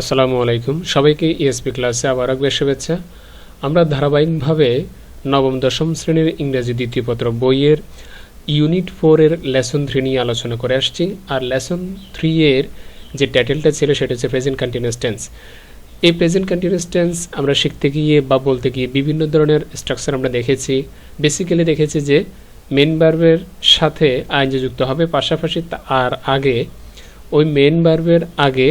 আসসালামু আলাইকুম। সবাইকে ইএসপি ক্লাসে আবার একবার শুভেচ্ছা। আমরা ধারাবাহিকভাবে নবম, দশম শ্রেণির ইংরেজি দ্বিতীয় পত্র বইয়ের ইউনিট ফোরের লেসন থ্রি নিয়ে আলোচনা করে আসছি। আর লেসন থ্রি এর যে টাইটেলটা ছিল সেটা হচ্ছে প্রেজেন্ট কন্টিনিউয়াস টেন্স এই প্রেজেন্ট কন্টিনিউয়াস টেন্স আমরা শিখতে গিয়ে বা বলতে গিয়ে বিভিন্ন ধরনের স্ট্রাকচার আমরা দেখেছি। বেসিক্যালি দেখেছি যে মেন বার্বের সাথে আইনজি যুক্ত হবে। পাশাপাশি আর আগে, ওই মেন ভার্বের আগে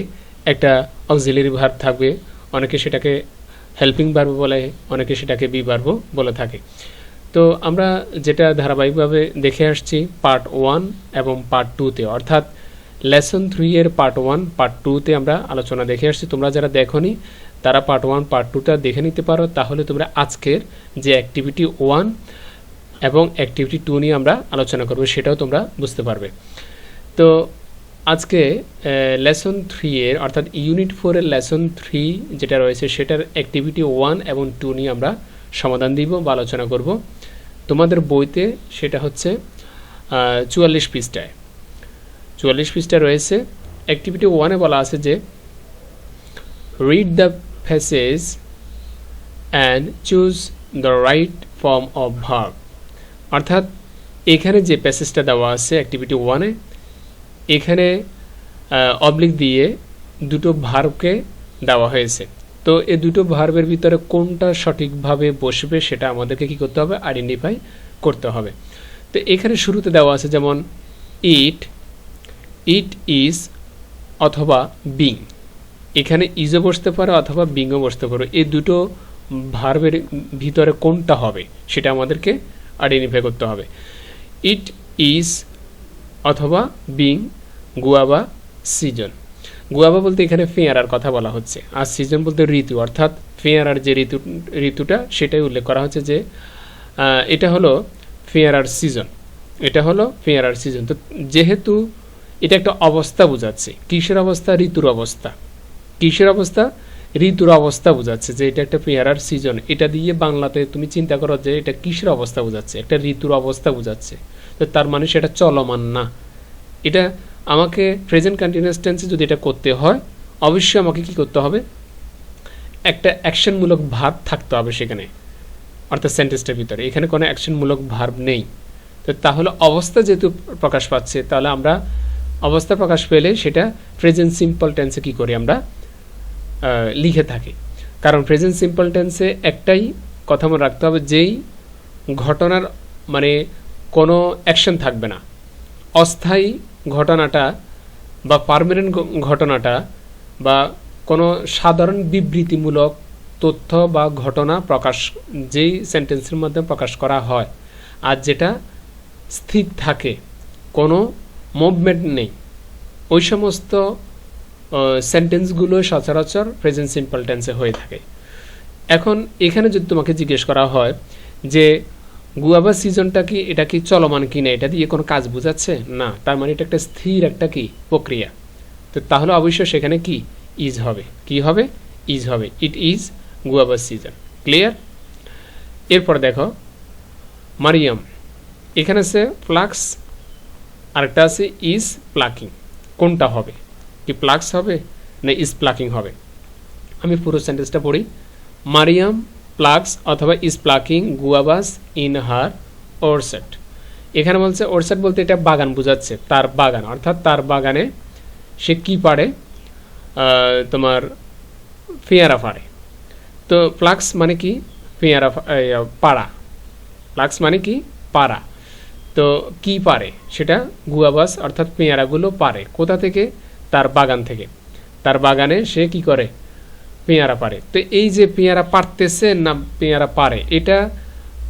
একটা অক্সিলারি ভার্ব থাকবে, অনেকে সেটাকে হেল্পিং ভার্ব বলে, অনেকে সেটাকে বি ভার্ব বলে থাকে। তো আমরা যেটা ধারাবাহিকভাবে দেখে আসছি, পার্ট ওয়ান এবং পার্ট টুতে, অর্থাৎ লেসন থ্রি এর পার্ট ওয়ান, পার্ট টুতে আমরা আলোচনা দেখে আসছি। তোমরা যারা দেখোনি, তারা পার্ট ওয়ান, পার্ট টুটা দেখে নিতে পারো। তাহলে তোমরা আজকের যে অ্যাক্টিভিটি ওয়ান এবং অ্যাক্টিভিটি টু নিয়ে আমরা আলোচনা করব, সেটাও তোমরা বুঝতে পারবে। তো আজকে লেসন থ্রি এর, অর্থাৎ ইউনিট ফোরের লেসন থ্রি যেটা রয়েছে, সেটার অ্যাক্টিভিটি ওয়ান এবং টু নিয়ে আমরা সমাধান দিব বা আলোচনা করব। তোমাদের বইতে সেটা হচ্ছে চুয়াল্লিশ পৃষ্ঠায়। চুয়াল্লিশ পৃষ্ঠায় রয়েছে অ্যাক্টিভিটি ওয়ানে বলা আছে যে read the faces and choose the right form of verb অর্থাৎ, এখানে যে প্যাসেজটা দেওয়া আছে অ্যাক্টিভিটি ওয়ানে এখানে অবলিক দিয়ে দুটো ভার্বকে দেওয়া হয়েছে। তো এই দুটো ভার্বের ভিতরে কোনটা সঠিকভাবে বসবে সেটা আমাদেরকে কি করতে হবে? আইডেন্টিফাই করতে হবে। তো এখানে শুরুতে দেওয়া আছে যেমন ইট ইট ইজ অথবা বিং এখানে ইজও বসতে পারে অথবা বিংও বসতে পারে। এই দুটো ভার্বের ভিতরে কোনটা হবে সেটা আমাদেরকে আইডেন্টিফাই করতে হবে। ইট ইজ অথবা বিং গুয়াবা, সিজন। গুয়াবা বলতে এখানে ফেয়ারার কথা বলা হচ্ছে। আর সিজন বলতে ঋতু, অর্থাৎ ফেয়ারার যে ঋতু, ঋতুটা, সেটাই উল্লেখ করা হচ্ছে যে এটা হলো ফেয়ারার সিজন। এটা হলো ফেয়ারার সিজন। তো যেহেতু এটা একটা অবস্থা বোঝাচ্ছে, কিসের অবস্থা? ঋতুর অবস্থা। কিসের অবস্থা? ঋতুর অবস্থা বোঝাচ্ছে যে এটা একটা পেয়ারার সিজন। এটা দিয়ে বাংলাতে তুমি চিন্তা করো যে এটা কিসের অবস্থা বোঝাচ্ছে? একটা ঋতুর অবস্থা বোঝাচ্ছে। তো তার মানে সেটা চলমান না। এটা আমাকে প্রেজেন্ট কন্টিনিউয়াস টেন্সে যদি এটা করতে হয়, অবশ্যই আমাকে কি করতে হবে? একটা অ্যাকশনমূলক ভাব থাকতে হবে সেখানে, অর্থাৎ সেন্টেন্সটার ভিতরে। এখানে কোনো অ্যাকশনমূলক ভাব নেই। তো তাহলে অবস্থা যেহেতু প্রকাশ পাচ্ছে, তাহলে আমরা অবস্থা প্রকাশ পেলে সেটা প্রেজেন্ট সিম্পল টেন্সে কি করি আমরা? লিখে থাকি। কারণ প্রেজেন্ট সিম্পল টেন্সে একটাই কথা মনে রাখতে হবে, যেই ঘটনার মানে কোনো অ্যাকশন থাকবে না। অস্থায়ী ঘটনাটা বা পারমানেন্ট ঘটনাটা বা কোনো সাধারণ বিবৃতিমূলক তথ্য বা ঘটনা প্রকাশ, যেই সেন্টেন্সের মধ্যে প্রকাশ করা হয়, আর যেটা স্থির থাকে, কোনো মুভমেন্ট নেই, ওই সমস্ত সেন্টেন্সগুলো সচরাচর প্রেজেন্ট সিম্পল টেন্সে হয়ে থাকে। এখন এখানে যদি তোমাকে জিজ্ঞেস করা হয় যে গুয়াবা সিজনটা কি, এটা কি চলমান কি না, এটা দিয়ে কোনো কাজ বোঝাচ্ছে? না, তার মানে এটা একটা স্থির একটা কি, প্রক্রিয়া। তো তাহলে অবশ্যই সেখানে কি, ইজ হবে। কি হবে? ইজ হবে। It is guava season. Clear এরপর দেখো, মারিয়াম। এখানে আছে প্লাক্স আরেকটা আছে ইজ প্লাকিং। কোনটা হবে? কি প্লাক্স হবে? না ইজ প্লাকিং হবে? আমি পুরো সেন্টেন্সটা পড়ি। মারিয়াম প্লাক্স অথবা is plucking guavas in her orchard এখানে বলছে ওরসেট বলতে এটা বাগান বোঝাচ্ছে, তার বাগান, অর্থাৎ তার বাগানে সে কি পারে? তোমার পেয়ারা পারে। তো প্লাক্স মানে কি? পেয়ারা পাড়া। প্লাক্স মানে কি? পাড়া। তো কি পারে? সেটা গুয়াবাস, অর্থাৎ পেয়ারাগুলো পারে। কোথা থেকে? তার বাগান থেকে। তার বাগানে সে কি করে? পেয়ারা পারে। তো এই যে পেয়ারা পারতেছে না পেয়ারা পারে, এটা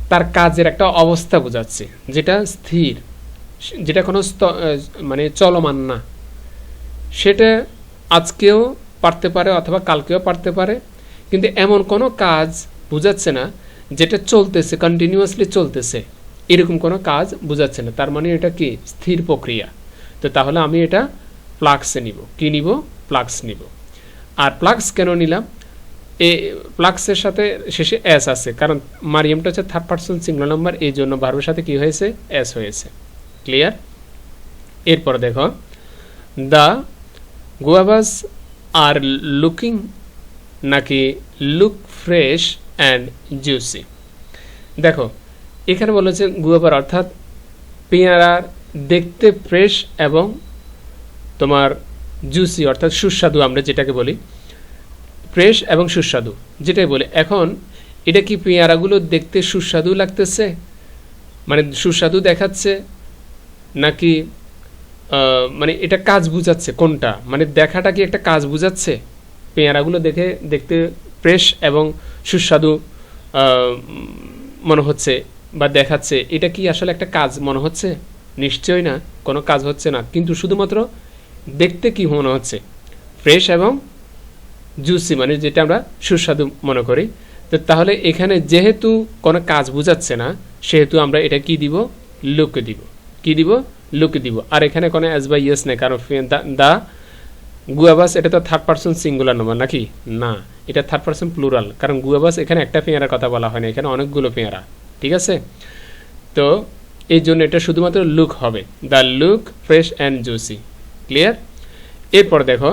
তার কাজের একটা অবস্থা বোঝাচ্ছে, যেটা স্থির, যেটা কোনো মানে চলমান না। সেটা আজকেও পারতে পারে অথবা কালকেও পারতে পারে, কিন্তু এমন কোনো কাজ বোঝাচ্ছে না যেটা চলতেছে কন্টিনিউয়াসলি চলতেছে। এরকম কোনো কাজ বোঝাচ্ছে না। তার মানে এটা কি? স্থির প্রক্রিয়া। তো তাহলে আমি এটা প্লাক্সে নিব। কি নিব? প্লাক্স নিব। আর প্লাক্স কেন নিলাম? এ প্লাক্সের সাথে শেষে এস আছে, কারণ মারিয়ামটা হচ্ছে থার্ড পার্সন সিঙ্গল নাম্বার এই জন্য ভার্বের সাথে কি হয়েছে? এস হয়েছে। ক্লিয়ার এরপর দেখো দ্য গুয়াভাস আর লুকিং নাকি লুক ফ্রেশ অ্যান্ড জুসি দেখো, এখানে বলেছে গুয়াবার অর্থাৎ পেয়ারার দেখতে ফ্রেশ এবং তোমার জুসি, অর্থাৎ সুস্বাদু আমরা যেটাকে বলি, ফ্রেশ এবং সুস্বাদু। যেটাই বলি, এখন এটা কি পেয়ারাগুলো দেখতে সুস্বাদু লাগতেছে? মানে সুস্বাদু দেখাচ্ছে? নাকি মানে এটা কাজ বুঝাচ্ছে কোনটা? মানে দেখাটা কি একটা কাজ বুঝাচ্ছে? পেয়ারাগুলো দেখে, দেখতে ফ্রেশ এবং সুস্বাদু মনে হচ্ছে বা দেখাচ্ছে। এটা কি আসলে একটা কাজ মনে হচ্ছে? নিশ্চয়ই না, কোনো কাজ হচ্ছে না। কিন্তু শুধুমাত্র দেখতে কি মনে হচ্ছে? ফ্রেশ এবং জুসি মানে যেটা আমরা সুস্বাদু মনে করি। তো তাহলে এখানে যেহেতু কোনো কাজ বোঝাচ্ছে না, সেহেতু আমরা এটা কি দিব? লুকে দিব। কি দিব? লুকে দিব। আর এখানে কোনো অ্যাজ বাই ইয়েস নেই, কারণ দা গুয়াবাস এটা তো থার্ড পার্সন সিঙ্গুলার নম্বর নাকি? না, এটা থার্ড পার্সন প্লুরাল কারণ গুয়াবাস এখানে একটা পেয়ারার কথা বলা হয় না, এখানে অনেকগুলো পেয়ারা, ঠিক আছে? তো এই জন্য এটা শুধুমাত্র লুক হবে। The look fresh and juicy clear এরপর দেখো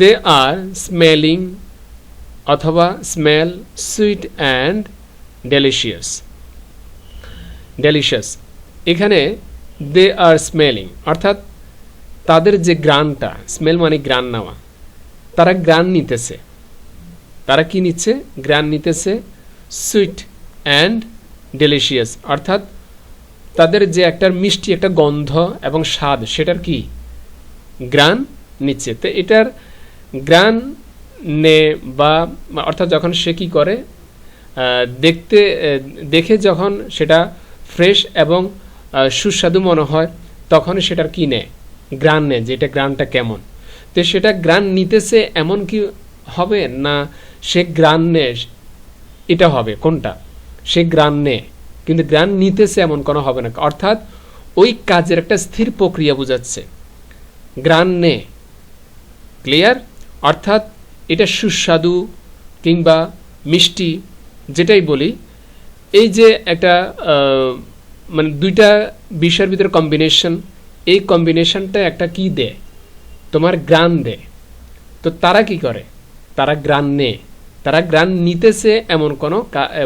দে আর স্মেলিং অথবা smell sweet and delicious delicious এখানে দে আর স্মেলিং অর্থাৎ তাদের যে গ্রানটা স্মেল মানে গ্রান নেওয়া, তারা গ্রান নিতেছে। তারা কি নিচ্ছে? গ্রান নিতেছে সুইট অ্যান্ড ডেলিশিয়াস অর্থাৎ তাদের যে একটা মিষ্টি একটা গন্ধ এবং স্বাদ, সেটার কি? গ্রান নিচ্ছে। তো এটার গ্রান নে বা অর্থাৎ যখন সে কী করে দেখতে দেখে যখন সেটা ফ্রেশ এবং সুস্বাদু মনে হয় তখন সেটার কি নেয়? গ্রান নেয় যে এটা গ্রানটা কেমন। তো সেটা গ্রান নিতেছে এমন কি হবে না সে গ্রান নেয়? এটা হবে, কোনটা? সে গ্রান নেয়, কিন্তু গ্রান নিতেছে এমন কোনো হবে না। অর্থাৎ ওই কাজের একটা স্থির প্রক্রিয়া বোঝাচ্ছে। গ্রান নে ক্লিয়ার? অর্থাৎ এটা সুস্বাদু কিংবা মিষ্টি, যেটাই বলি। এই যে একটা মানে দুইটা বিষয়ের ভিতরে কম্বিনেশন এই কম্বিনেশনটা একটা কি দেয়? তোমার গ্রান দেয়। তো তারা কি করে? তারা গ্রান নেয় তারা গ্রান নিতেছে এমন কোনো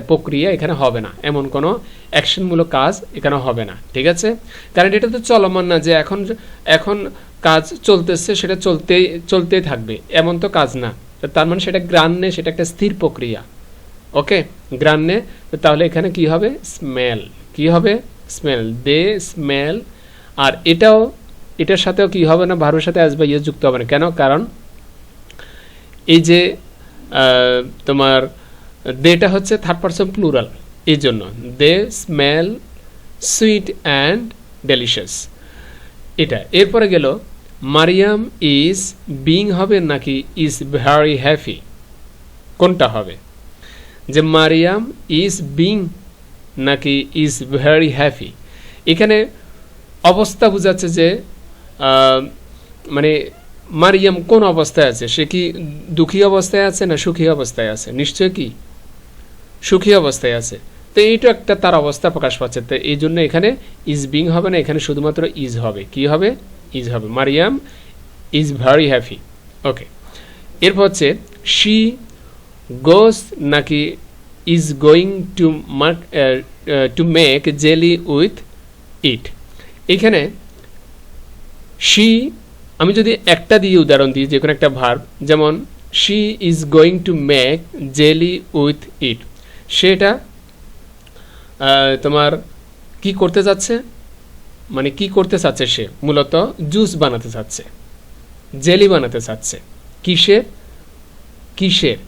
প্রক্রিয়া এখানে হবে না। এমন কোনো অ্যাকশনমূলক কাজ এখানে হবে না। ঠিক আছে? কারণ এটা তো চলমান না যে এখন এখন কাজ চলতেছে, সেটা চলতেই চলতেই থাকবে। এমন তো কাজ না। তার মানে সেটা গ্রান নেই সেটা একটা স্থির প্রক্রিয়া। ওকে? গ্রান নে তো তাহলে এখানে কি হবে? স্মেল। কি হবে? স্মেল। দে স্মেল। আর এটাও, এটার সাথেও কি হবে না? ভারুর সাথে আসবে ইয়ে যুক্ত হবে না। কেন? কারণ এই যে তোমার দেটা হচ্ছে থার্ড পার্সন প্লুরাল এই জন্য। They smell sweet and delicious এটা, এরপরে গেল, মারিয়াম ইজ বিং হবে নাকি ইজ ভেরি হ্যাপি কোনটা হবে? যে মারিয়াম ইজ বিং নাকি ইজ ভেরি হ্যাপি এখানে অবস্থা বোঝাচ্ছে যে মানে মারিয়াম কোন অবস্থায় আছে? সে কি দুঃখী অবস্থায় আছে না সুখী অবস্থায় আছে? নিশ্চয় কি? সুখী অবস্থায় আছে। তো এইটা একটা তার অবস্থা প্রকাশ পাচ্ছে। তো এই জন্য এখানে ইজ বিং হবে না, এখানে শুধুমাত্র ইজ হবে। কি হবে? ইজ হবে। Mariam is very happy okay এরপর হচ্ছে শি গোস নাকি is going to mark to make jelly with it এখানে শি আমি যদি একটা দিয়ে উদাহরণ দিই যে কোনো একটা ভার্ব যেমন she is going to make jelly with it সেটা তোমার কি করতে যাচ্ছে? মানে কি করতে চাচ্ছে সে? মূলত জুস বানাতে চাচ্ছে। জেলি বানাতে চাচ্ছে। কিসের কিসের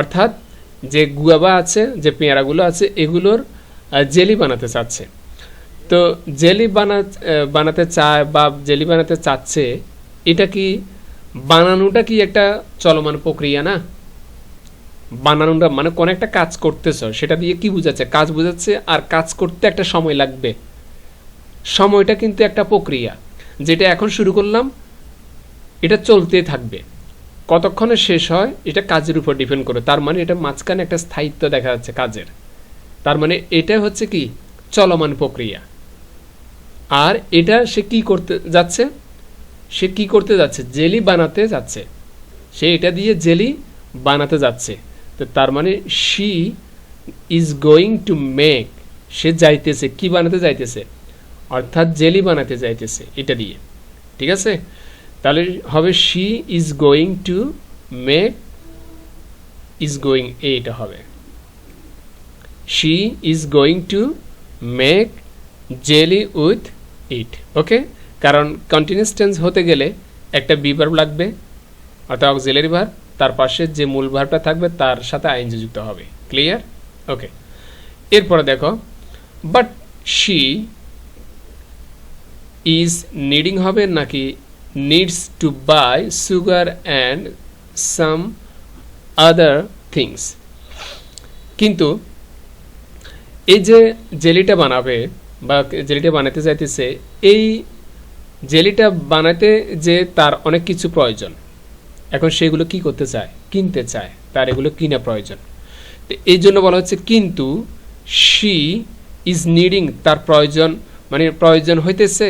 অর্থাৎ, যে গুয়াবা আছে, যে পেয়ারাগুলো আছে, এগুলোর জেলি বানাতে চাচ্ছে। তো জেলি বানা বানাতে চায় বা জেলি বানাতে চাচ্ছে, এটা কি বানানোটা কি একটা চলমান প্রক্রিয়া না? বানানোটা মানে কোন একটা কাজ করতেছ, সেটা দিয়ে কি বোঝাচ্ছে? কাজ বোঝাচ্ছে আর কাজ করতে একটা সময় লাগবে। সময়টা কিন্তু একটা প্রক্রিয়া। যেটা এখন শুরু করলাম, এটা চলতেই থাকবে। কতক্ষণে শেষ হয়, এটা কাজের উপর ডিপেন্ড করে। তার মানে এটা মাঝখানে একটা স্থায়িত্ব দেখা যাচ্ছে কাজের। তার মানে এটা হচ্ছে কি? চলমান প্রক্রিয়া। আর এটা সে কি করতে যাচ্ছে? সে কি করতে যাচ্ছে? জেলি বানাতে যাচ্ছে। সে এটা দিয়ে জেলি বানাতে যাচ্ছে। তো তার মানে she is going to make সে যাইতেছে, কি বানাতে যাইতেছে? অর্থাৎ জেলি বানাতে যাইতেছে এটা দিয়ে। ঠিক আছে? তাহলে হবে she is going to make is going এটা হবে। She is going to make jelly with it okay কারণ কন্টিনিউস টেন্স হতে গেলে একটা বি ভার্ব লাগবে, অর্থাৎ অক্সিলারি ভার্ব তার পাশে যে মূল ভার্বটা থাকবে তার সাথে আইনজি যুক্ত হবে ক্লিয়ার ওকে এরপরে দেখো বাট শি ইজ নিডিং হবে নাকি needs to buy sugar and some other things কিন্তু এই যে জেলিটা বানাবে বা জেলিটা বানাতে চাইতেছে, এই জেলিটা বানাতে যে তার অনেক কিছু প্রয়োজন। এখন সেগুলো কি করতে চায়? কিনতে চায়, তার এগুলো কিনা প্রয়োজন। তো এই জন্য বলা হচ্ছে কিন্তু শি ইজ নিডিং তার প্রয়োজন মানে প্রয়োজন হইতেছে,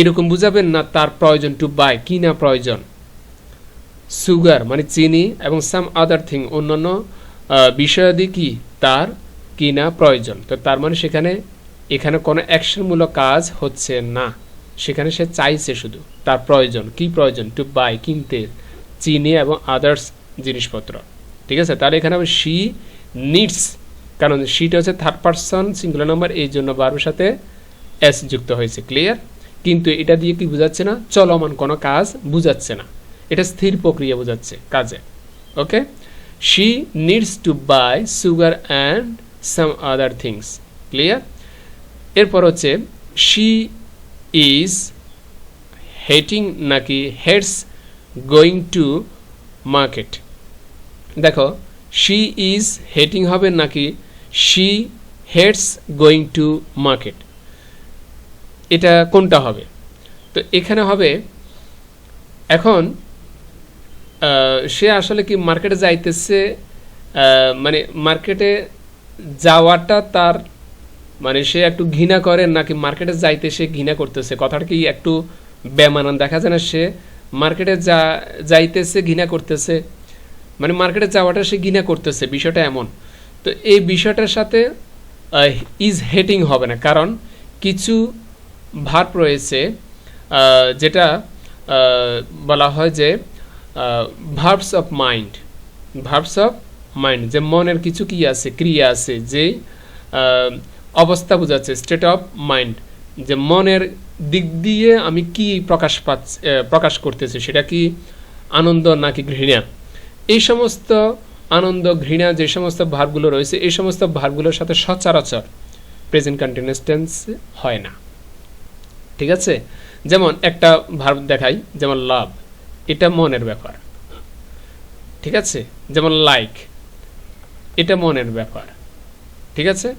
এরকম বুঝাবেন না তার প্রয়োজন টু বাই কিনা প্রয়োজন। সুগার মানে চিনি এবং সাম আদার থিং অন্যান্য বিষয়াদি কি? তার কিনা প্রয়োজন। তো তার মানে সেখানে এখানে কোনো অ্যাকশনমূলক কাজ হচ্ছে না। সেখানে সে চাইছে শুধু, তার প্রয়োজন। কি প্রয়োজন? টু বাই কিনতে, চিনি এবং আদার্স জিনিসপত্র। ঠিক আছে? তাহলে এখানে হবে শি নিডস কারণ শিটা হচ্ছে থার্ড পার্সন সিঙ্গুলার নাম্বার এই জন্য বারোর সাথে এস যুক্ত হয়েছে ক্লিয়ার কিন্তু এটা দিয়ে কি বোঝাচ্ছে না? চলমান কোনো কাজ বুঝাচ্ছে না। এটা স্থির প্রক্রিয়া বোঝাচ্ছে কাজে। Okay she needs to buy sugar and some other things clear এরপর হচ্ছে শি ইজ হেটিং নাকি হেডস গোয়িং টু মার্কেট দেখো শি ইজ হেটিং হবে নাকি she heads going to market এটা কোনটা হবে? তো এখানে হবে, এখন সে আসলে কি মার্কেটে যাইতেছে মানে মার্কেটে যাওয়াটা তার মানে সে একটু ঘৃণা করে নাকি মার্কেটে যাইতে সে ঘৃণা করতেছে? কথাটা কি একটু বেমানান? দেখা যায় না সে মার্কেটে যা, যাইতেছে, ঘৃণা করতেছে। মানে মার্কেটে যাওয়াটা সে ঘৃণা করতেছে, বিষয়টা এমন। তো এই বিষয়টার সাথে ইজ হেটিং হবে না। কারণ কিছু ভার্ব রয়েছে যেটা বলা হয় যে verbs of mind verbs of mind যে মনের কিছু কি আছে, ক্রিয়া আছে যে অবস্থা বোঝাচ্ছে স্টেট অফ মাইন্ড যে মনের দিক দিয়ে আমি কি প্রকাশ পাচ্ছি প্রকাশ করতেছি, সেটা কি আনন্দ নাকি ঘৃণা? এই সমস্ত আনন্দ, ঘৃণা, যে সমস্ত ভার্বগুলো রয়েছে, এই সমস্ত ভার্বগুলোর সাথে সচরাচর প্রেজেন্ট কন্টিনিউয়াস টেন্স হয় না। ঠিক আছে? যেমন একটা ভার্ব দেখাই, যেমন লাভ এটা মনের ব্যাপার। ঠিক আছে? যেমন লাইক এটা মনের ব্যাপার। ঠিক আছে?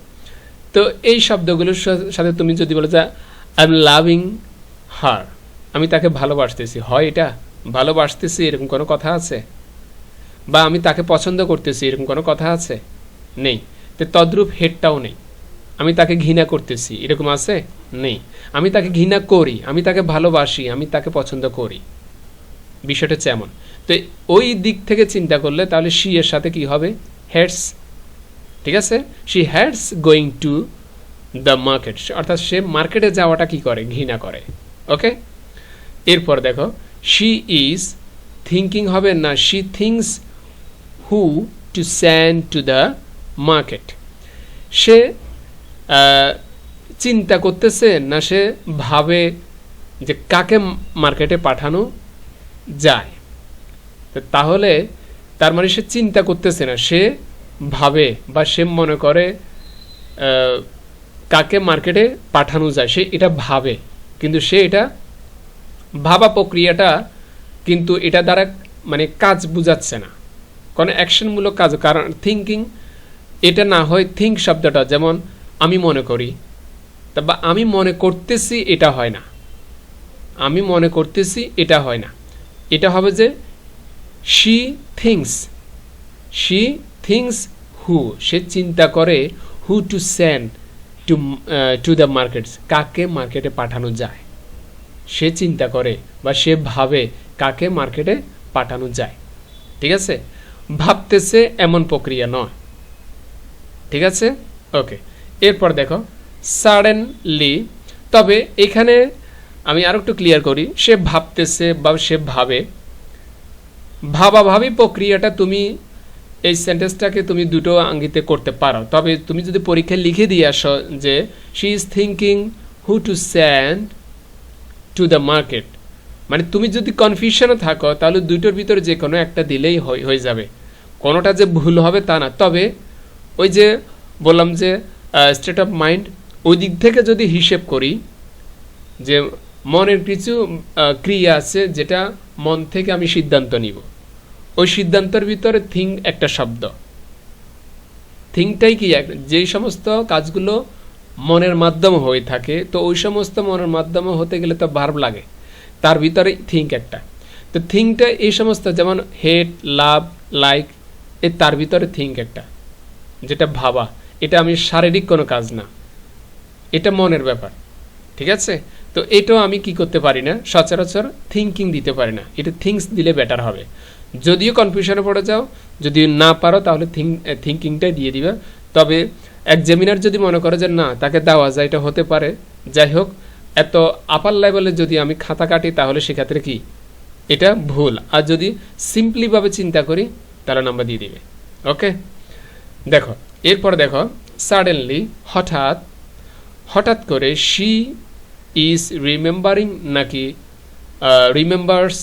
তো এই শব্দগুলোর সাথে তুমি যদি বলো যে আই এম লাভিং হার আমি তাকে ভালোবাসতেছি। হয় এটা? ভালোবাসতেছি, এরকম কোনো কথা আছে? বা আমি তাকে পছন্দ করতেছি, এরকম কোনো কথা আছে? নেই। তো তদ্রূপ হেডটাও নেই। আমি তাকে ঘৃণা করতেছি, এরকম আছে? নেই। আমি তাকে ঘৃণা করি, আমি তাকে ভালোবাসি, আমি তাকে পছন্দ করি। বিষয়টা হচ্ছে এমন। তো ওই দিক থেকে চিন্তা করলে তাহলে শি এর সাথে কি হবে? হেডস ঠিক আছে? She heads going to the market অর্থাৎ সে মার্কেটে যাওয়াটা কি করে? ঘৃণা করে। ওকে এরপর দেখো শি ইজ থিঙ্কিং হবে না। She thinks who to send to the market সে চিন্তা করতেছে না সে ভাবে যে কাকে মার্কেটে পাঠানো যায়। তাহলে তার মানে সে চিন্তা করতেছে না। সে ভাবে বা সে মনে করে কাকে মার্কেটে পাঠানো যায়, সে এটা ভাবে। কিন্তু সে এটা ভাবা প্রক্রিয়াটা কিন্তু এটা দ্বারা মানে কাজ বুঝাচ্ছে না। কোনো অ্যাকশনমূলক কাজ, কারণ থিঙ্কিং এটা না হয় থিঙ্ক শব্দটা, যেমন আমি মনে করি, তা বা আমি মনে করতেছি এটা হয় না। আমি মনে করতেছি এটা হয় না। এটা হবে যে she thinks she thinks who সে চিন্তা করে who to send to to the markets কাকে মার্কেটে পাঠানো যায়। সে চিন্তা করে বা সে ভাবে কাকে মার্কেটে পাঠানো যায়। ঠিক আছে? ভাবতেছে এমন প্রক্রিয়া নয়। ঠিক আছে? ওকে এরপর দেখো সাডেনলি তবে এখানে আমি আরও একটু ক্লিয়ার করি, সে ভাবতেছে বা সে ভাবে, ভাবাভাবি প্রক্রিয়াটা তুমি এই সেন্টেন্সটাকে তুমি দুটো আঙ্গিতে করতে পারো। তবে তুমি যদি পরীক্ষায় লিখে দিয়ে আসো যে she is thinking who to send to the market মানে তুমি যদি কনফিউশনে থাকো, তাহলে দুটোর ভিতরে যে কোনো একটা দিলেই হয়ে যাবে। কোনোটা যে ভুল হবে তা না। তবে ওই যে বললাম যে স্টেট অফ মাইন্ড ওই দিক থেকে যদি হিসেব করি যে, মনের কিছু ক্রিয়া আছে যেটা মন থেকে আমি সিদ্ধান্ত নিব। ওই সিদ্ধান্তের ভিতরে থিঙ্ক একটা শব্দ। থিঙ্কটাই কি যেই সমস্ত কাজগুলো মনের মাধ্যমে হয়ে থাকে, তো ওই সমস্ত মনের মাধ্যমে হতে গেলে তো ভার্ব লাগে। তার ভিতরে থিঙ্ক একটা। তো থিঙ্কটা এই সমস্ত যেমন হেড লাভ লাইক এ তার ভিতরে থিঙ্ক একটা। যেটা ভাবা। এটা আমি শারীরিক কোনো কাজ না। এটা মনের ব্যাপার। ঠিক আছে? তো এটাও আমি কি করতে পারি না? সচরাচর থিঙ্কিং দিতে পারি না। এটা থিংস দিলে বেটার হবে। যদিও কনফিউশনে পড়ে যাও যদি না পারো, তাহলে থিঙ্ক থিঙ্কিংটাই দিয়ে দিবে। তবে এক্সামিনার যদি মনে করে যে না, তাকে দেওয়া যায়, এটা হতে পারে। যাই হোক, এত আপার লেভেলে যদি আমি খাতা কাটি, তাহলে সেক্ষেত্রে কি? এটা ভুল। আর যদি সিম্পলিভাবে চিন্তা করি, তাহলে নাম্বার দিয়ে দিবে। ওকে দেখো, এরপর দেখো সাডেনলি হঠাৎ হঠাৎ করে শি ইজ রিমেম্বারিং নাকি remembers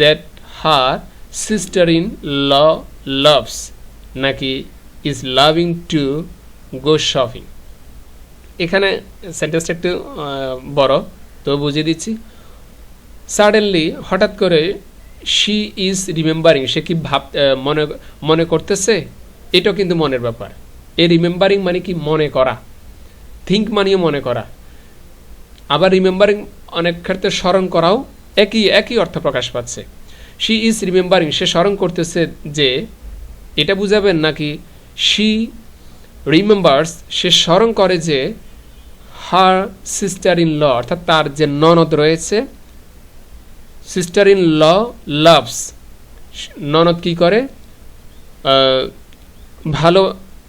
that her sister in law loves নাকি is loving to go shopping এখানে সেন্টেন্সটা একটু বড়, তো বুঝিয়ে দিচ্ছি। সাডেনলি হঠাৎ করে শি ইজ রিমেম্বারিং সে কি ভাব মনে মনে করতেছে? এটাও কিন্তু মনের ব্যাপার। এই রিমেম্বারিং মানে কি মনে করা? থিঙ্ক মানিও মনে করা। আবার রিমেম্বারিং অনেক ক্ষেত্রে স্মরণ করাও একই একই অর্থ প্রকাশ পাচ্ছে। শি ইজ রিমেম্বারিং সে স্মরণ করতেছে যে এটা বুঝাবেন নাকি? শি রিমেম্বার্স সে স্মরণ করে যে হার সিস্টার ইন ল অর্থাৎ তার যে ননদ রয়েছে সিস্টার ইন ল লাভস ননদ কি করে? ভালো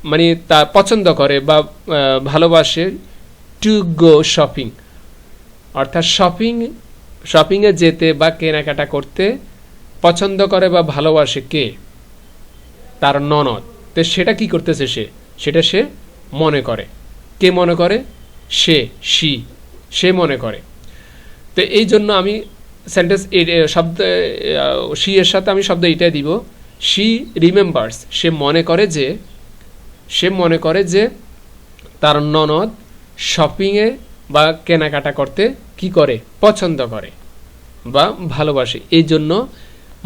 মানে তা পছন্দ করে বা ভালোবাসে টু গো শপিং অর্থাৎ শপিং শপিংয়ে যেতে বা কেনাকাটা করতে পছন্দ করে বা ভালোবাসে কে? তার ননদ। তো সেটা কি করতেছে সে? সেটা সে মনে করে। কে মনে করে? সে, সি, সে মনে করে। তো এই জন্য আমি সেন্টেন্স শব্দ সি এর সাথে আমি শব্দ এটাই দিব। সি রিমেম্বার্স সে মনে করে যে, সে মনে করে যে তার ননদ শপিংয়ে বা কেনাকাটা করতে কি করে? পছন্দ করে বা ভালোবাসে। এই জন্য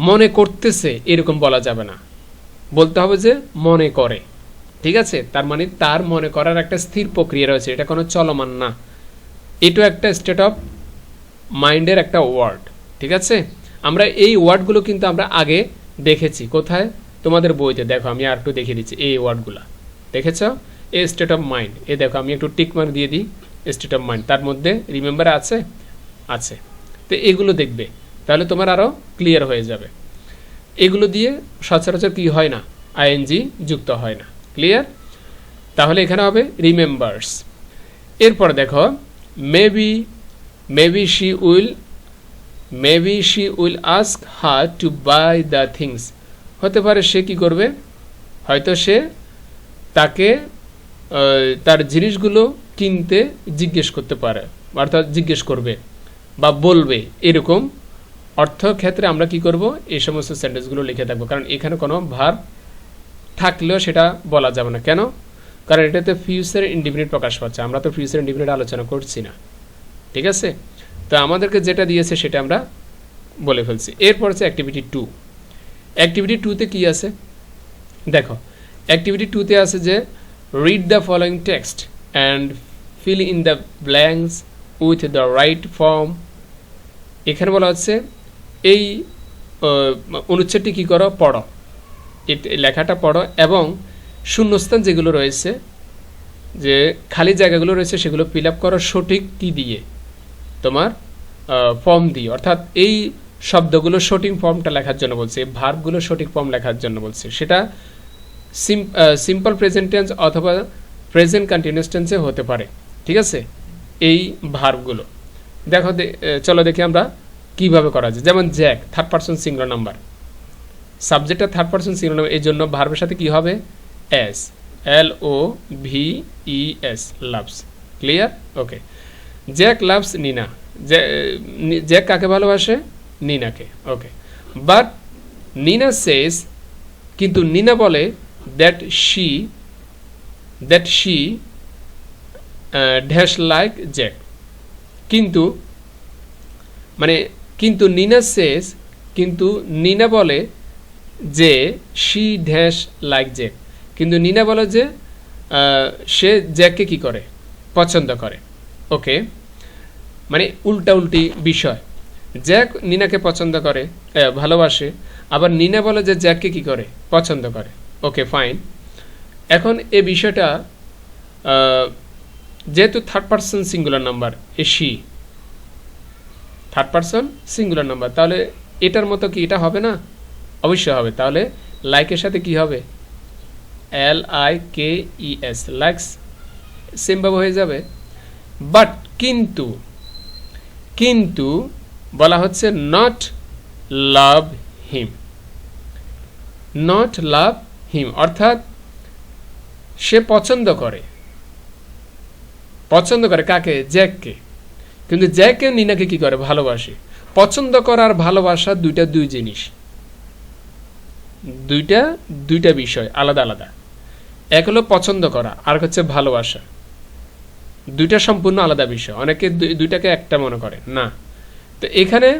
মনে করতেছে, এরকম বলা যাবে না। বলতে হবে যে মনে করে। ঠিক আছে? তার মানে তার মনে করার একটা স্থির প্রক্রিয়া রয়েছে। এটা কোনো চলমান না। এটাও একটা স্টেট অফ মাইন্ডের একটা ওয়ার্ড ঠিক আছে? আমরা এই ওয়ার্ডগুলো কিন্তু আমরা আগে দেখেছি। কোথায়? তোমাদের বইতে। দেখো, আমি আর একটু দেখিয়ে দিচ্ছি এই ওয়ার্ডগুলো দেখেছ? এ স্টেট অফ মাইন্ড এ দেখো, আমি একটু টিক মার্ক দিয়ে দিই। স্টেট অফ মাইন্ড তার মধ্যে রিমেম্বার আছে? আছে। তো এগুলো দেখবে। তাহলে তোমার আরও ক্লিয়ার হয়ে যাবে। এগুলো দিয়ে সচরাচর কি হয় না? আইএনজি যুক্ত হয় না। ক্লিয়ার তাহলে এখানে হবে রিমেম্বার্স এরপর দেখো maybe maybe she will maybe she will ask her to buy the things হতে পারে সে কি করবে? হয়তো সে তাকে তার জিনিসগুলো কিনতে জিজ্ঞেস করতে পারে, অর্থাৎ জিজ্ঞেস করবে বা বলবে, এরকম অর্থ ক্ষেত্রে আমরা কি করব? এই সমস্ত সেন্টেন্সগুলো লিখে থাকব। কারণ এখানে কোনো ভার থাকলেও সেটা বলা যাবে না। কেন? কারণ এটাতে ফিউচার ইন্ডিপেন্ডেন্ট প্রকাশ পাচ্ছে। আমরা তো ফিউচার ইন্ডিপেন্ডেন্ট আলোচনা করছি না। ঠিক আছে? তো আমাদেরকে যেটা দিয়েছে সেটা আমরা বলে ফেলছি। এরপর হচ্ছে অ্যাক্টিভিটি টু অ্যাক্টিভিটি টুতে কি আছে? দেখো অ্যাক্টিভিটি টুতে আছে যে read the following text and fill in the blanks with the right form এখানে বলা হচ্ছে এই অনুচ্ছেদটি কী করো? পড়ো। লেখাটা পড়ো এবং শূন্যস্থান যেগুলো রয়েছে, যে খালি জায়গাগুলো রয়েছে সেগুলো ফিল আপ করো সঠিক কী দিয়ে? তোমার ফর্ম দিই অর্থাৎ এই শব্দগুলো সঠিক ফর্মটা লেখার জন্য বলছে ভার্বগুলো সঠিক ফর্ম লেখার জন্য বলছে। সেটা সিম্পল প্রেজেন্ট টেন্স অথবা প্রেজেন্ট কন্টিনিউয়াস টেন্সে হতে পারে। ঠিক আছে? এই ভার্বগুলো দেখো চলো দেখি আমরা কীভাবে করা যায়? যেমন Jack third person singular number সাবজেক্টটা থার্ড পার্সন সিঙ্গুলার নাম্বার এই জন্য ভার্বের সাথে কি হবে? S L O V E S loves clear okay Jack loves Nina Jack কাকে ভালোবাসে? নিনাকে ওকে বাট নিনা সেস কিন্তু নিনা বলে that she that she dash like Jack. কিন্তু মানে কিন্তু নিনা সেস কিন্তু নিনা বলে যে শি ড্যাশ লাইক জ্যাক কিন্তু নিনা বলে যে সে জ্যাককে কি করে? পছন্দ করে। ওকে? মানে উল্টা উল্টি বিষয়। জ্যাক নিনাকে পছন্দ করে ভালোবাসে। আবার নিনা বলে যে জ্যাককে কি করে? পছন্দ করে। ওকে ফাইন এখন এ বিষয়টা যেহেতু third person singular number A she third person singular number তাহলে এটার মতো কি এটা হবে না? অবশ্যই হবে। তাহলে লাইকের সাথে কি হবে? L I K E S likes সেমভাবে হয়ে যাবে। বাট কিন্তু কিন্তু বলা হচ্ছে not love him not love হিম অর্থাৎ সে পছন্দ করে। পছন্দ করে কাকে? জ্যাককে। কিন্তু জ্যাকে নিনাকে কি করে? ভালোবাসে। পছন্দ করার ভালোবাসা দুইটা দুই জিনিস। দুইটা দুইটা বিষয়, আলাদা আলাদা। এক হলো পছন্দ করা, আর হচ্ছে ভালোবাসা। দুইটা সম্পূর্ণ আলাদা বিষয়। অনেকে দুইটাকে একটা মনে করে। না। তো এখানে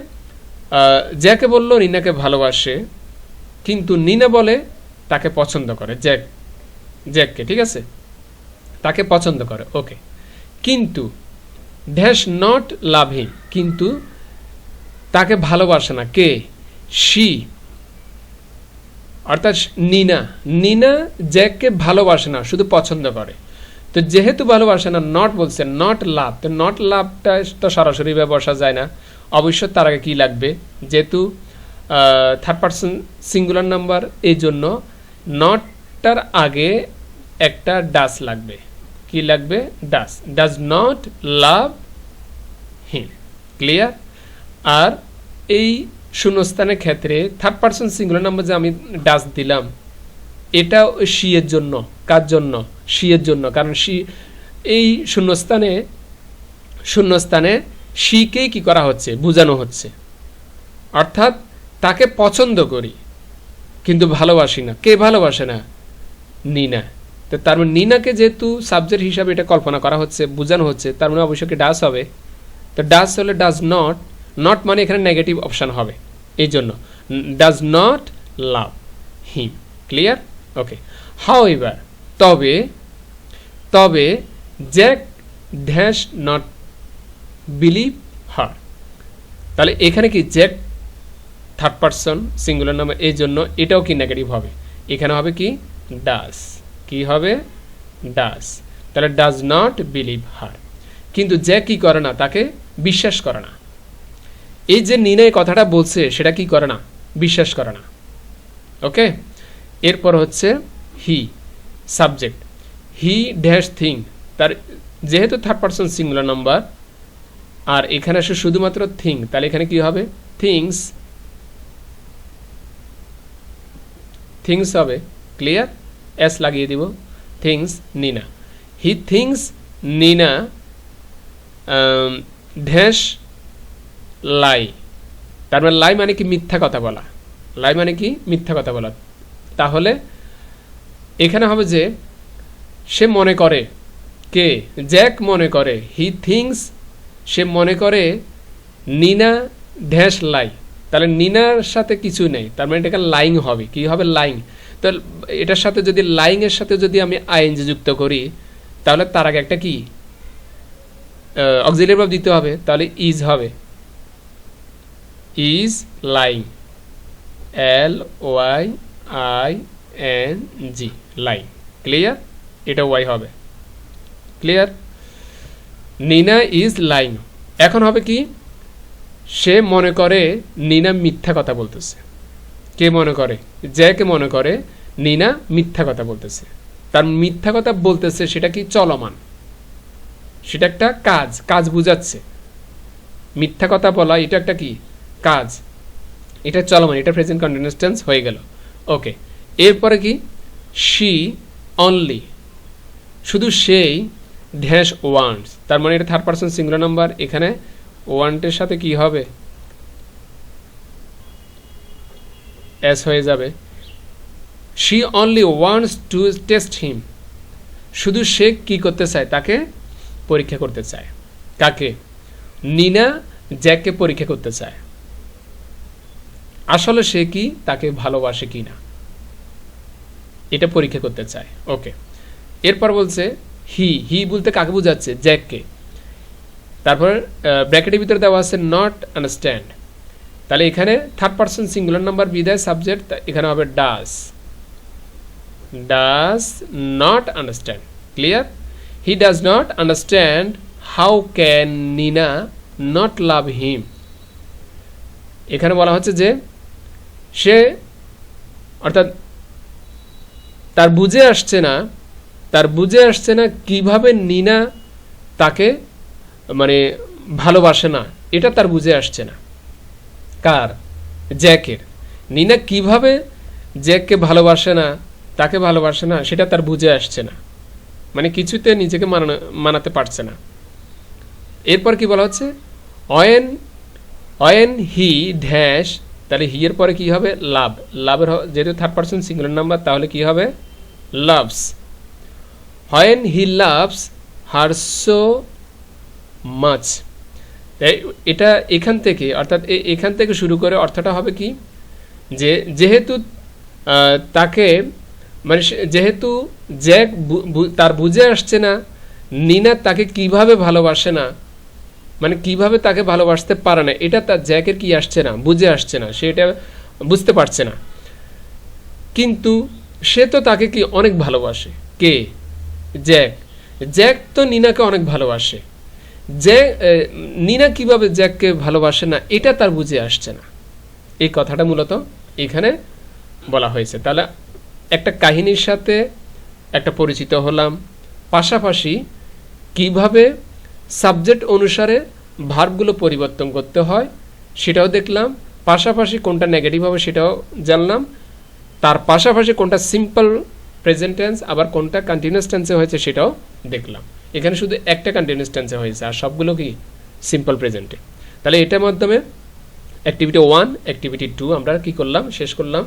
জ্যাকে বলল, নিনাকে ভালোবাসে, কিন্তু নিনা বলে তাকে পছন্দ করে। জ্যাক, জ্যাককে, ঠিক আছে? তাকে পছন্দ করে, ওকে। কিন্তু ড্যাশ নট লাভ হিম কিন্তু তাকে ভালোবাসে না। কে? শি। অর্থাৎ নিনা। নিনা জ্যাককে ভালোবাসে না, শুধু পছন্দ করে। তো যেহেতু ভালোবাসে না, নট বলছে নট লাভ। তো নট লাভটা তো সরাসরি বসা যায় না। অবশ্য তার আগে কী লাগবে? যেহেতু থার্ড পার্সন সিঙ্গুলার নাম্বার এই জন্য নটটার আগে একটা ডাস লাগবে। কি লাগবে? Does does not love him clear আর এই শূন্যস্থানের ক্ষেত্রে থার্ড পার্সন সিঙ্গুলার নাম্বার যে আমি ডাস দিলাম এটা শিয়ের জন্য, কার জন্য? শিয়ের জন্য। কারণ শি এই শূন্যস্থানে শূন্যস্থানে শিকেই কি করা হচ্ছে? বোঝানো হচ্ছে। অর্থাৎ তাকে পছন্দ করি, কিন্তু ভালোবাসি না। কে ভালোবাসে না? নিনা। তো তার মানে নিনাকে যেহেতু সাবজেক্ট হিসাবে এটা কল্পনা করা হচ্ছে, বোঝানো হচ্ছে, তার মানে অবশ্যই ডাস হবে? তো ডাস হলে ডাজ নট নট মানে এখানে নেগেটিভ অপশান হবে, এই জন্য। Does not love him clear okay how এবার তবে তবে Jack dash not believe her তাহলে এখানে কি Jack third person singular number এই জন্য এটাও কি নেগেটিভ হবে? এখানে হবে কি ডাস কি হবে? ডাস তাহলে ডাজ নট বিলিভ হার কিন্তু যে কি করে না, তাকে বিশ্বাস করে না। এই যে নিনে কথাটা বলছে, সেটা কি করে না? বিশ্বাস করে না। ওকে এরপর হচ্ছে he subject he dash thing তার, যেহেতু থার্ড পার্সন সিঙ্গুলার নাম্বার আর এখানে আসে শুধুমাত্র থিং তাহলে এখানে কি হবে? থিংস থিংস হবে। ক্লিয়ার এস লাগিয়ে দিব things Nina he things Nina dash lie তার মানে লাই মানে কি মিথ্যা কথা বলা? লাই মানে কি মিথ্যা কথা বলা? তাহলে এখানে হবে যে সে মনে করে কে? জ্যাক মনে করে। হি থিংস সে মনে করে নিনা ড্যাশ লাই তাহলে নিনার সাথে কিছু নেই। তার মানে এটাকে লাইং হবে। কি হবে লাইং তো এটার সাথে যদি লাইং এর সাথে যদি আমি আইএনজি যুক্ত করি, তাহলে তার আগে একটা কি? অক্সিলিয়ারি ভাব দিতে হবে। তাহলে ইজ হবে। Is lying L Y I N G lying clear এটা ওয়াই হবে। ক্লিয়ার নিনা ইজ লাইং এখন হবে কি? সে মনে করে নিনা মিথ্যা কথা বলতেছে। কে মনে করে? জ্যাকে মনে করে? নিনা মিথ্যা কথা বলতেছে। তার মিথ্যা কথা বলতেছে সেটা কি চলমান? সেটা একটা কাজ কাজ বুঝাচ্ছে। মিথ্যা কথা বলা, এটা একটা কি? কাজ। এটা চলমান, এটা প্রেজেন্ট কন্টিনিউয়াস টেন্স হয়ে গেল। ওকে, এরপরে কি? শি অনলি শুধু সেই ড্যাশ ওয়ান্টস তার মানে এটা থার্ড পার্সন সিঙ্গুলার নাম্বার এখানে ওয়ান্টের সাথে কি হবে? এস হয়ে যাবে। She only wants to test him শুধু সে কি করতে চায়? তাকে পরীক্ষা করতে চায়। কাকে? নিনা জ্যাককে পরীক্ষা করতে চায়। আসলে সে কি? তাকে ভালোবাসে কি না? এটা পরীক্ষা করতে চায়। ওকে এরপর বলছে হি হি বলতে কাকে বোঝাচ্ছে? জ্যাককে। তারপর ব্র্যাকেটের ভিতরে দেওয়া আছে নট আন্ডারস্ট্যান্ড তাহলে এখানে থার্ড পার্সন সিঙ্গুলার নাম্বার বিদায় সাবজেক্ট এখানে হবে does does not understand clear he does not understand how can Nina not love him এখানে বলা হচ্ছে যে, সে, অর্থাৎ, তার বুঝে আসছে না, তার বুঝে আসছে না কীভাবে নিনা তাকে মানে ভালোবাসে না, এটা তার বুঝে আসছে না। কার? জ্যাকের। নিনা কীভাবে জ্যাককে ভালোবাসে না, তাকে ভালোবাসে না, সেটা তার বুঝে আসছে না। মানে কিছুতে নিজেকে মানানো, মানাতে পারছে না। এরপর কি বলা হচ্ছে? অয়েন অয়েন হি ড্যাশ, তাহলে হি এর পরে কি হবে? লাভ। লাভের যেহেতু থার্ড পার্সন সিঙ্গুলার নাম্বার তাহলে কি হবে? Loves when he loves her so much এটা এখান থেকে, অর্থাৎ এখান থেকে শুরু করে অর্থটা হবে কি? যে, যেহেতু তাকে মানে যেহেতু জ্যাক তার বুঝে আসছে না, নিনা তাকে কীভাবে ভালোবাসে না মানে কীভাবে তাকে ভালোবাসতে পারে না, এটা তার জ্যাকের কি আসছে না, বুঝে আসছে না, সে এটা বুঝতে পারছে না। কিন্তু সে তো তাকে কি অনেক ভালোবাসে? কে? জ্যাক। জ্যাক তো নিনাকে অনেক ভালোবাসে। যে নিনা কীভাবে জ্যাককে ভালোবাসে না, এটা তার বুঝে আসছে না। এই কথাটা মূলত এখানে বলা হয়েছে। তাহলে একটা কাহিনীর সাথে একটা পরিচিত হলাম। পাশাপাশি কীভাবে সাবজেক্ট অনুসারে ভার্বগুলো পরিবর্তন করতে হয়, সেটাও দেখলাম। পাশাপাশি কোনটা নেগেটিভ হবে সেটাও জানলাম। তার পাশাপাশি কোনটা সিম্পল প্রেজেন্ট টেন্স, আবার কোনটা কন্টিনিউয়াস টেন্সে হয়েছে সেটাও দেখলাম। এখানে শুধু একটা কন্টিনিউয়াস টেন্সে হয়েছে, আর সবগুলো কি? সিম্পল প্রেজেন্টে তাহলে এটার মাধ্যমে অ্যাক্টিভিটি ওয়ান অ্যাক্টিভিটি টু আমরা কি করলাম, শেষ করলাম।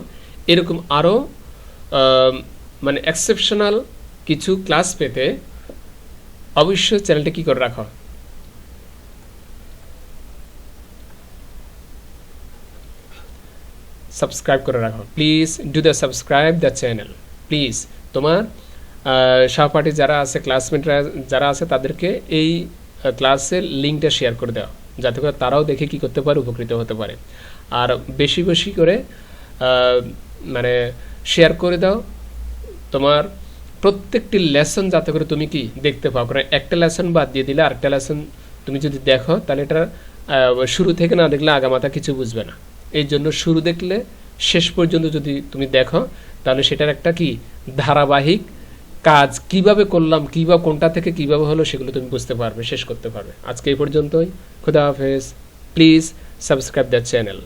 এরকম আরও মানে এক্সেপশনাল কিছু ক্লাস পেতে অবশ্যই চ্যানেলটা কি করে রাখো? সাবস্ক্রাইব করে রাখো। Please do the subscribe the channel please তোমার সহপাঠী যারা আছে ক্লাসমেটরা যারা আছে, তাদেরকে এই ক্লাসের লিঙ্কটা শেয়ার করে দাও যাতে করে তারাও দেখে কি করতে পারে, উপকৃত হতে পারে। আর বেশি বেশি করে মানে শেয়ার করে দাও, তোমার প্রত্যেকটি লেসন যাতে করে তুমি কি দেখতে পাও। কারণ একটা লেসন বাদ দিয়ে দিলে আরেকটা লেসন তুমি যদি দেখো, তাহলে এটা শুরু থেকে না দেখলে আগামাতা কিছু বুঝবে না। এই জন্য শুরু দেখলে শেষ পর্যন্ত যদি তুমি দেখো, তাহলে সেটার একটা কি ধারাবাহিক কাজ কীভাবে করলাম, কিবা, কোনটা থেকে কীভাবে হলো সেগুলো তুমি বুঝতে পারবে, শেষ করতে পারবে। আজকে এই পর্যন্তই। খুদা হাফেজ। Please subscribe the channel